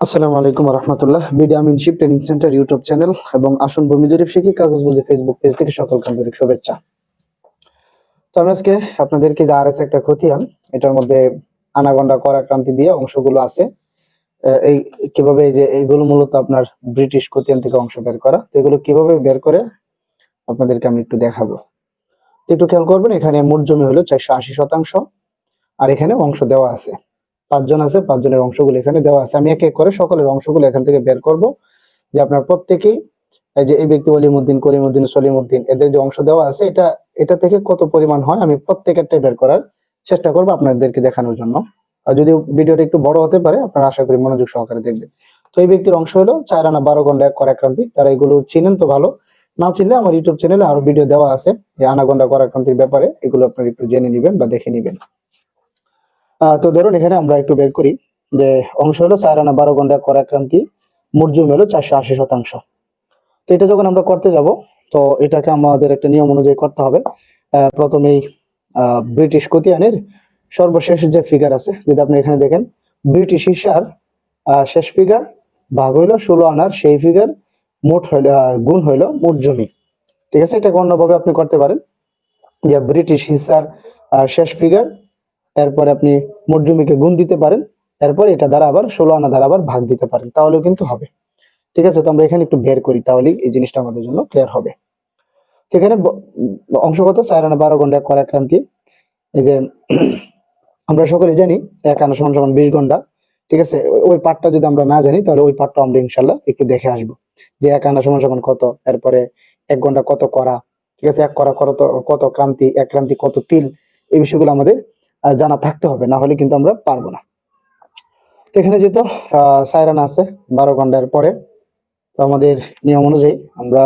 আসসালামু আলাইকুম রহমতুল্লাহ। বিডিয়ামিনশিপ ট্রেনিং সেন্টার ইউটিউব চ্যানেল এবং আসন ভূমি জরিপ শিখি কাগজ বুঝি ফেসবুক পেজ থেকে সকল আন্তরিক শুভেচ্ছা। তো আমি আজকে আপনাদেরকে যে আর একটা খতিয়ান, এটার মধ্যে আনাগন্ডা করাক্রান্তি দিয়ে অংশগুলো আছে। এই কীভাবে যে এইগুলো মূলত আপনার ব্রিটিশ খতিয়ান থেকে অংশ বের করা, তো এগুলো কীভাবে বের করে আপনাদেরকে আমি একটু দেখাবো। তো একটু খেয়াল করবেন, এখানে মোট জমি হলো চারশো আশি শতাংশ, আর এখানে অংশ দেওয়া আছে। পাঁচজন আছে, পাঁচজনের অংশগুলো এখানে দেওয়া আছে। আমি এক এক করে সকলের অংশগুলো এখান থেকে বের করব, যে আপনার প্রত্যেকেই, এই যে এই ব্যক্তি অলিমুদ্দিন করিমুদ্দিন, সলিমুদ্দিন, এদের যে অংশ দেওয়া আছে, এটা এটা থেকে কত পরিমাণ হয়, আমি প্রত্যেকেরটাই বের করার চেষ্টা করব আপনাদেরকে দেখানোর জন্য। আর যদি ভিডিওটা একটু বড় হতে পারে, আপনারা আশা করি মনোযোগ সহকারে দেখবেন। তো এই ব্যক্তির অংশ হলো চার আনা বারো ঘণ্টা এক করাক্রান্তি। তারা এগুলো চিনেন তো ভালো। না চিনলে আমার ইউটিউব চ্যানেলে আরও ভিডিও দেওয়া আছে, এই আনাগন্ডা করাক্রান্তির ব্যাপারে। এগুলো আপনারা একটু জেনে নেবেন বা দেখে নেবেন। তো ধরুন এখানে আমরা একটু বের করি যে অংশ হলো চার আনা বারো ঘণ্টা করাক্রান্তি মোট জমি হলো চারশো আশি শতাংশ। তো এটা যখন আমরা করতে যাব, তো এটাকে আমাদের একটা নিয়ম অনুযায়ী করতে হবে। প্রথমেই ব্রিটিশ কতিয়ানের সর্বশেষ যে ফিগার আছে, যদি আপনি এখানে দেখেন ব্রিটিশ হিসার শেষ ফিগার ভাগ হইল ষোলো আনার সেই ফিগার মোট হইল গুণ হইল মোট জমি। ঠিক আছে? এটা অন্যভাবে আপনি করতে পারেন। যে ব্রিটিশ হিসার শেষ ফিগার এরপরে আপনি মোট জমিকে গুণ দিতে পারেন এরপর এটা দ্বারা আবার ষোলো আনা দ্বারা আবার ভাগ দিতে পারেন, তাহলেও কিন্তু হবে। ঠিক আছে, তো আমরা এখানে একটু বের করি, তাহলেই এই জিনিসটা আমাদের জন্য ক্লিয়ার হবে। তো এখানে অংশগত চার আনা বারো ঘণ্টা করা ক্রান্তি এই যে আমরা সকলে জানি, এক আনা সমান সমান বিশ ঘণ্টা। ঠিক আছে ওই- পাঠটা যদি আমরা না জানি, তাহলে ওই পাঠটা আমরা ইনশাল্লাহ একটু দেখে আসব। যে এক আনা সমান সমান কত এরপরে এক ঘণ্টা কত করা। ঠিক আছে, এক করা কত কত ক্রান্তি, এক ক্রান্তি কত তিল, এই বিষয়গুলো আমাদের জানা থাকতে হবে, না হলে কিন্তু আমরা পারব না। এখানে যেহেতু সাইরান আছে বারো ঘণ্টার পরে, তো আমাদের নিয়ম অনুযায়ী আমরা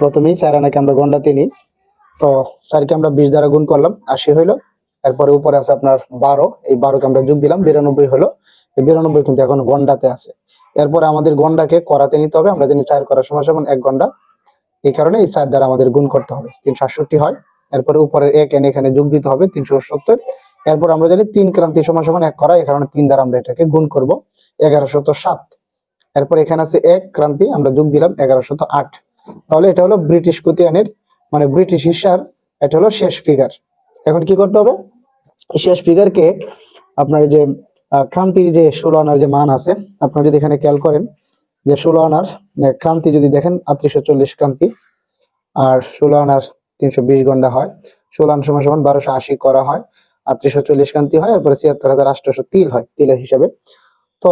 প্রথমেই সাইরানাকে আমরা ঘন্টাতে নিই। তো স্যারকে আমরা বিশ দ্বারা গুণ করলাম, আশি হইল। এরপরে উপরে আছে আপনার বারো, এই বারোকে আমরা যোগ দিলাম, বিরানব্বই হলো এই বিরানব্বই কিন্তু এখন গন্ডাতে আছে। এরপরে আমাদের গন্ডাকে করাতে নিতে হবে, আমরা জানি চার করার সময় সমান এক ঘণ্টা। এই কারণে এই চার দ্বারা আমাদের গুণ করতে হবে, তিনশো আটষট্টি হয়। এরপরে উপরের এক এন এখানে যোগ দিতে হবে, তিনশো সত্তর। এরপর আমরা জানি তিন ক্রান্তি সমান সমান এক করা কারণে তিন দ্বারা আমরা এটাকে গুণ করব, এগারোশত সাত। এরপর এখানে আছে এক ক্রান্তি, আমরা যোগ দিলাম এগারোশত আট। তাহলে এটা হলো ব্রিটিশ কুতিয়ানের মানে ব্রিটিশ হিসার, এটা হলো শেষ ফিগার এখন কি করতে হবে? শেষ ফিগারকে আপনার যে ক্রান্তির যে ষোলো আনার যে মান আছে, আপনারা যদি এখানে খেয়াল করেন, যে ষোলো আনার ক্রান্তি যদি দেখেন, আটত্রিশশো চল্লিশ ক্রান্তি, আর ষোলো আনার তিনশো বিশ ঘণ্টা হয়। ষোলো আন সমান সমান বারোশো আশি করা হয়। আটত্রিশশো চল্লিশ ক্রান্তি হয়, এরপরে ছিয়াত্তর হাজার তিল হয় তিলের হিসাবে। তো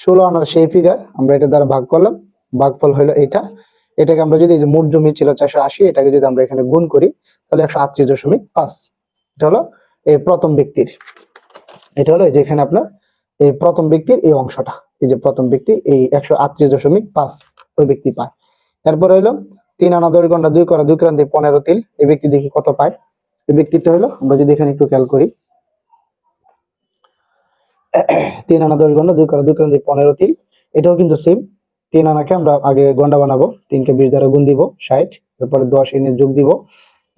ষোলো আনার সেই ফিগার আমরা এটা দ্বারা ভাগ করলাম। ভাগফল হলো এটা এটাকে আমরা যদি এই যে মোট জমি ছিল চারশো আশি, এটাকে যদি আমরা এখানে গুণ করি, তাহলে একশো আটত্রিশ দশমিক পাঁচ। এটা হলো এই প্রথম ব্যক্তির। এটা হলো এই যে এখানে আপনার এই প্রথম ব্যক্তির এই অংশটা। এই যে প্রথম ব্যক্তি এই একশো আটত্রিশ দশমিক পাঁচ ওই ব্যক্তি পায়। এরপরে হলো তিন আনা দশ ঘণ্টা দুই করা, দুই ক্রান্তি পনেরো তিল। এই ব্যক্তি দেখি কত পায়। এই ব্যক্তিটা হলো, আমরা যদি এখানে একটু খেয়াল করি। তিন আনা দশ ঘণ্টা দুই করা, দুই ক্রান্তি পনেরো তিল। এটাও কিন্তু সেম তিন আনাকে আমরা আগে গন্ডা বানাবো। তিনকে বিশ দ্বারা গুণ দিব, ষাট। এরপরে দশ এনে যোগ দিব।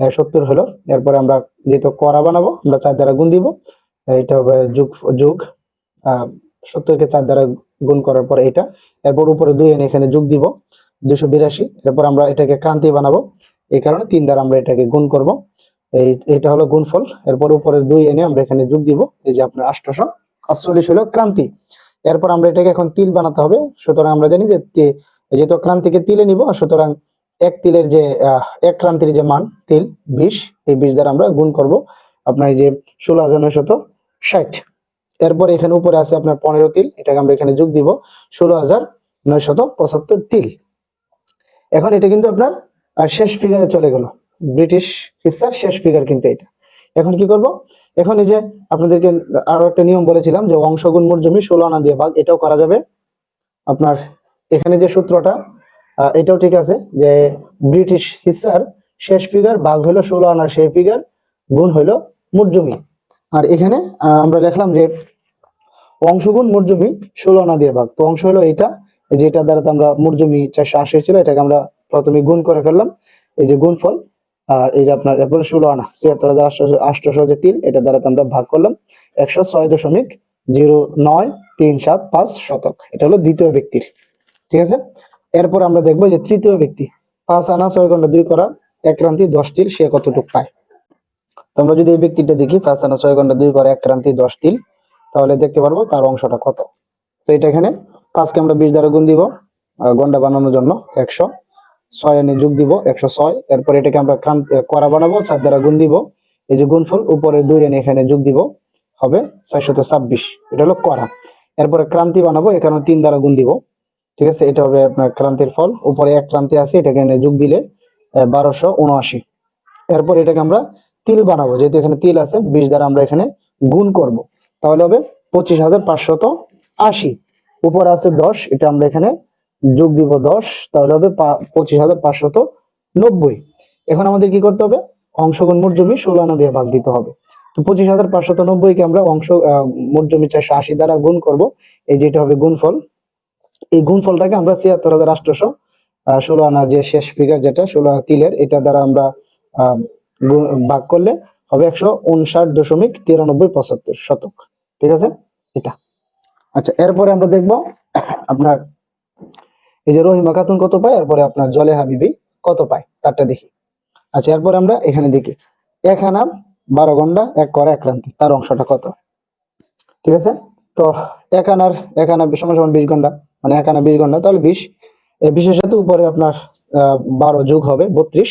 সত্তর হলো। এরপরে আমরা যেহেতু করা বানাবো, আমরা চার দ্বারা গুণ দিব। এটা হবে যোগ যোগ। সত্তরকে চার দ্বারা গুণ করার পরে এটা। এরপর উপরে দুই এনে এখানে যোগ দিব। দুশো বিরাশি, এরপর আমরা এটাকে ক্রান্তি বানাবো। এই কারণে তিন দ্বারা আমরা এটাকে গুণ করব। এই, এটা হলো গুণফল। এরপর উপরে দুই এনে আমরা এখানে যোগ দিব। এই যে আপনার আটশোশো আটচল্লিশ হলো ক্রান্তি। এরপর আমরা এটাকে এখন তিল বানাতে হবে। সুতরাং আমরা জানি যে যেহেতু ক্রান্তিকে তিলে নিব, সুতরাং এক তিলের যে এক ক্রান্তির যে মান, তিল, বিশ, এই বিশ দ্বারা আমরা গুণ করব। আপনার এই যে ষোলো হাজার নয়শত ষাট। এরপর এখানে উপরে আছে আপনার পনেরো তিল। এটাকে আমরা এখানে যোগ দিব। ষোলো হাজার নয়শত পঁচাত্তর তিল। এখন এটা কিন্তু আপনার শেষ ফিগারে চলে গেল। ব্রিটিশ হিসার শেষ ফিগার কিন্তু এটা। এখন কি করব? এখন এই যে আপনাদেরকে আরও একটা নিয়ম বলেছিলাম যে অংশগুণ মোট জমি ষোলো আনা দিয়ে ভাগ, এটাও করা যাবে। আপনার এখানে যে সূত্রটা এটাও ঠিক আছে যে ব্রিটিশ হিসার শেষ ফিগার ভাগ হলো ষোলো আনার সেই ফিগার গুণ হলো মোট জমি। আর এখানে আমরা লিখলাম যে অংশগুণ মোট জমি ষোলো আনা দিয়ে ভাগ। তো অংশ হলো এটা এই যে এটা দ্বারা আমরা মোট জমি চারশো আশি ছিল এটাকে আমরা প্রথমে গুণ করে ফেললাম। এই যে গুণফল, আর এই যে আপনার এরপরে ষোলো আনা, ছিয়াত্তর হাজার আটশোশো যে তিল এটা দ্বারা আমরা ভাগ করলাম। একশো ছয় দশমিক জিরো নয় তিন সাত পাঁচ শতক, এটা হলো দ্বিতীয় ব্যক্তির, ঠিক আছে? এরপর আমরা দেখব যে তৃতীয় ব্যক্তি, পাঁচ আনা, ছয় ঘণ্টা, দুই করা, এক দশ তিল, সে কতটুক পায়? তো আমরা যদি এই ব্যক্তিটা দেখি, পাঁচ আনা, ছয় ঘণ্টা, দুই করা, এক ক্রান্তি, দশ তিল, তাহলে দেখতে পারব তার অংশটা কত। তো এটা এখানে পাঁচকে আমরা বিশ দ্বারা গুণ দিব গন্ডা বানানোর জন্য একশো, ছয় এনে যোগ দিব একশো ছয়। এরপর এটাকে আমরা করা বানাবো চার দ্বারা গুণ দিব। এই যে গুণফল উপরে দুই এনে এখানে যোগ দিব, হবে ছয়শত ছাব্বিশ। এটা হলো করা। এরপরে ক্রান্তি বানাবো, এখানে তিন দ্বারা গুণ দিব। ঠিক আছে? এটা হবে আপনার ক্রান্তির ফল। উপরে এক ক্রান্তি আছে, এটাকে এনে যোগ দিলে বারোশো উনআশি। এরপর এটাকে আমরা তিল বানাবো, যেহেতু এখানে তিল আছে, বিশ দ্বারা আমরা এখানে গুণ করব। তাহলে হবে পঁচিশ হাজার পাঁচশত আশি। উপরে আছে দশ এটা আমরা এখানে যোগ দিব দশ তাহলে হবে পঁচিশ হাজার পাঁচশত নব্বই। এখন আমাদের কি করতে হবে? অংশগুণ মোট জমি ষোলো আনা দিয়ে ভাগ দিতে হবে। তো পঁচিশ হাজার পাঁচশত নব্বইকে আমরা অংশ মোট জমি চারশো আশি দ্বারা গুণ করব। এই যেটা হবে গুণফল। এই গুণফলটাকে আমরা ছিয়াত্তর হাজার আটশোশো ষোলো আনা যে শেষ ফিগার যেটা ষোলো আনা তিলের এটা দ্বারা আমরা আহ, ভাগ করলে হবে একশো উনষাট দশমিক তিরানব্বই পঁচাত্তর শতক। ঠিক আছে? এটা। আচ্ছা এরপরে আমরা দেখব আপনার এই যে রহিমা খাতুন কত পায়? এরপরে আপনার জলে হাবিবি কত পায়? তারটা দেখি। আচ্ছা এরপরে আমরা এখানে দেখি। এক বারো ঘণ্টা এক করা, এক ক্রান্তি। তার অংশটা কত? ঠিক আছে? তো এক আনার, এক আনা সমান সমান বিশ ঘণ্টা মানে এক আনা বিশ ঘণ্টা তাহলে বিশ। বিশের সাথে উপরে আপনার বারো যোগ হবে বত্রিশ।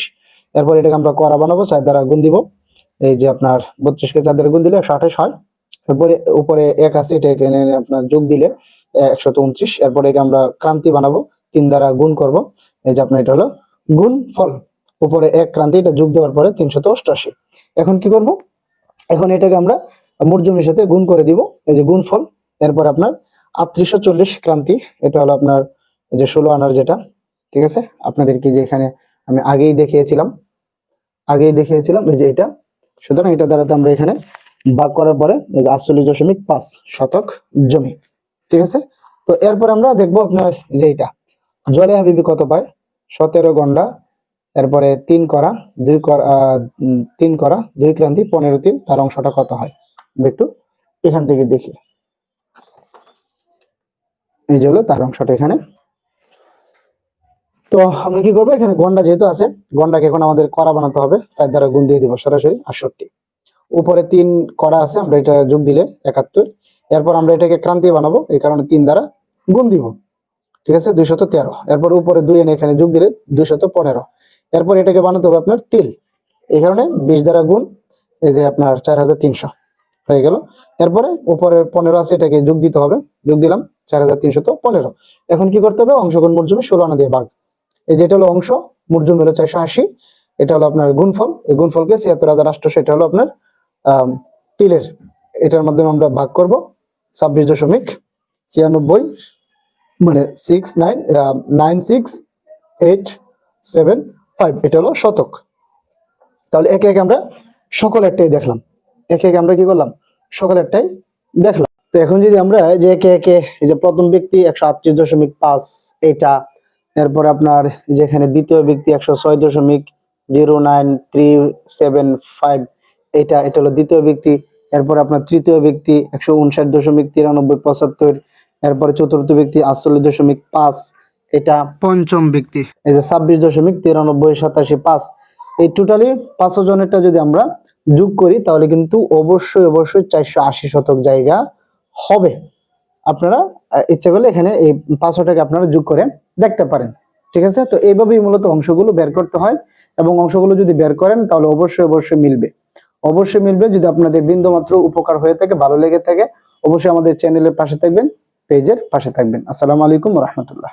এরপর এটাকে আমরা করা বানাবো, চার দ্বারা গুণ দিব। এই যে আপনার বত্রিশকে চার দ্বারা গুণ দিলে একশো আঠাশ হয়। এরপরে উপরে এক আছে এটা এখানে আপনার যোগ দিলে একশত উনত্রিশ। এরপরে আমরা ক্রান্তি বানাবো, তিন দ্বারা গুণ করব। এই যে আপনার এটা হলো গুণ ফল। উপরে এক ক্রান্তি, এটা যোগ দেওয়ার পরে তিনশত অষ্টআশি এখন কি করব? এখন এটাকে আমরা মোট সাথে গুণ করে দিব, এই যে গুণ ফল। এরপর আপনার আটত্রিশশো চল্লিশ ক্রান্তি, এটা হলো আপনার যে ষোলো আনার যেটা, ঠিক আছে? আপনাদেরকে যে এখানে আমি আগেই দেখিয়েছিলাম আগেই দেখিয়েছিলাম, এই যে এটা। সুতরাং এটা দ্বারা আমরা এখানে ভাগ করার পরে আটচল্লিশ দশমিক পাঁচ শতক জমি। ঠিক আছে? তো এরপর আমরা দেখব আপনার এই যে এটা। জলে হাবিবি কত পায়? সতেরো গন্ডা। এরপরে তিন করা, দুই করা তিন করা, দুই ক্রান্তি, পনেরো তিন, তার অংশটা কত হয়? একটু এখান থেকে দেখি। এই যে হলো তার অংশটা এখানে। তো আমরা কি করব? এখানে গন্ডা যেহেতু আছে, গন্ডাকে এখন আমাদের করা বানাতে হবে। চার দ্বারা গুণ দিয়ে দিব সরাসরি আটষট্টি। উপরে তিন করা আছে, আমরা এটা যোগ দিলে একাত্তর। এরপর আমরা এটাকে ক্রান্তি বানাবো, এই কারণে তিন দ্বারা গুণ দিব। ঠিক আছে? দুইশত তেরো। এরপর উপরে দুই এনে এখানে যোগ দিলে দুইশত পনেরো। এরপর এটাকে বানাতে হবে আপনার তিল। এই কারণে বিশ দ্বারা গুণ, এই যে আপনার চার হাজার তিনশো হয়ে গেল। এরপরে উপরের পনেরো আছে, এটাকে যোগ দিতে হবে। যোগ দিলাম, চার হাজার তিনশত পনেরো। এখন কি করতে হবে? অংশগ্রহণ মোট জমি ষোলো আনা দিয়ে ভাগ। এই যেটা হলো অংশ মোট জমি হলো চারশো আশি। এটা হলো আপনার গুণফল। এই গুণফলকে ছিয়াত্তর হাজার আটশোশো সেটা হলো আপনার তিলের। এটার মাধ্যমে আমরা ভাগ করব ছাব্বিশ দশমিক ছিয়ানব্বই মানে six nine nine six eight seven five এটা হলো শতক। তাহলে একে একে আমরা সকলেরটাই দেখলাম। একে একে আমরা কি করলাম? সকলেরটাই দেখলাম। তো এখন যদি আমরা যে একে একে যে প্রথম ব্যক্তি একশো আটত্রিশ দশমিক পাঁচ, এটা। এরপর আপনার যেখানে দ্বিতীয় ব্যক্তি একশো ছয় দশমিক zero nine three seven five এটা এটা হলো দ্বিতীয় ব্যক্তি এরপর আপনার তৃতীয় ব্যক্তি একশো উনষাট দশমিক তিরানব্বই পঁচাত্তর এরপরে চতুর্থ ব্যক্তি আটচল্লিশ দশমিক পাঁচ এটা পঞ্চম ব্যক্তি। এই যে ছাব্বিশ দশমিক তিরানব্বই সাতাশি পাঁচ এই টোটালি পাঁচশো জনেরটা যদি আমরা যোগ করি তাহলে কিন্তু অবশ্যই অবশ্যই চারশো আশি শতক জায়গা হবে। আপনারা ইচ্ছা করলে এখানে এই পাঁচশোটাকে আপনারা যোগ করে দেখতে পারেন ঠিক আছে? তো এইভাবেই মূলত অংশগুলো বের করতে হয় এবং অংশগুলো যদি বের করেন তাহলে অবশ্যই অবশ্যই মিলবে। অবশ্যই মিলবে। যদি আপনাদের বিন্দুমাত্র উপকার হয়ে থাকে, ভালো লেগে থাকে, অবশ্যই আমাদের চ্যানেলের পাশে থাকবেন পেজের পাশে থাকবেন। আসসালামু আলাইকুম রহমতুল্লাহ।